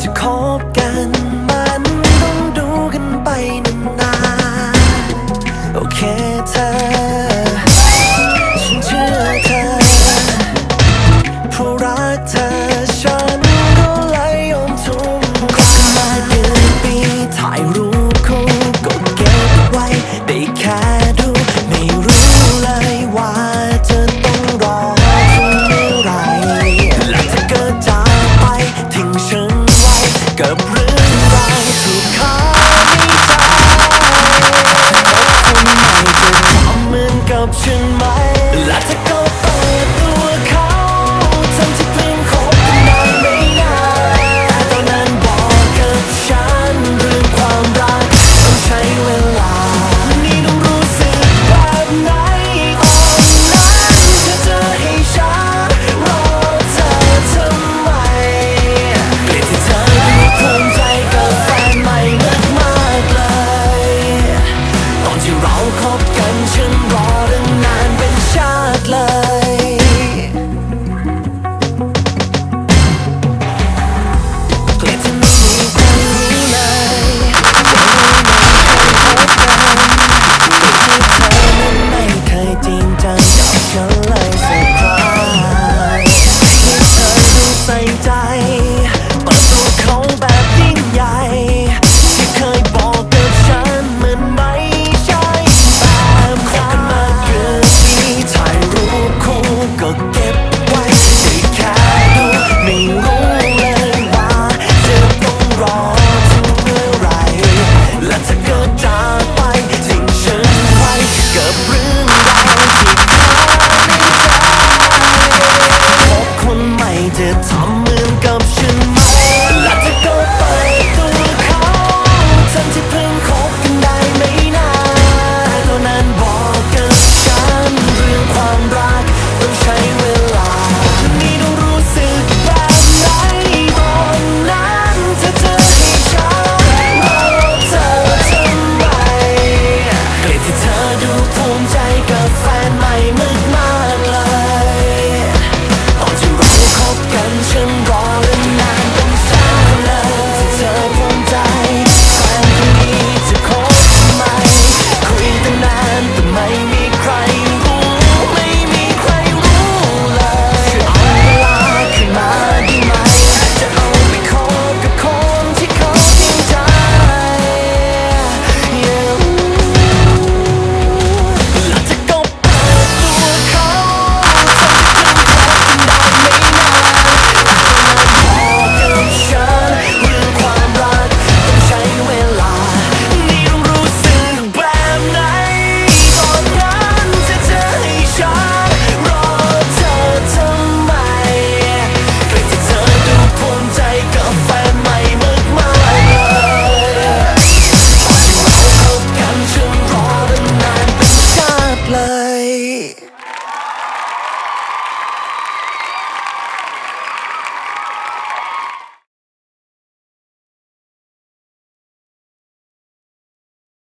จะคบกันมันต้องดูกันไปนานโอเคเธอ ฉันเชื่อเธอเพราะรักเธอ option.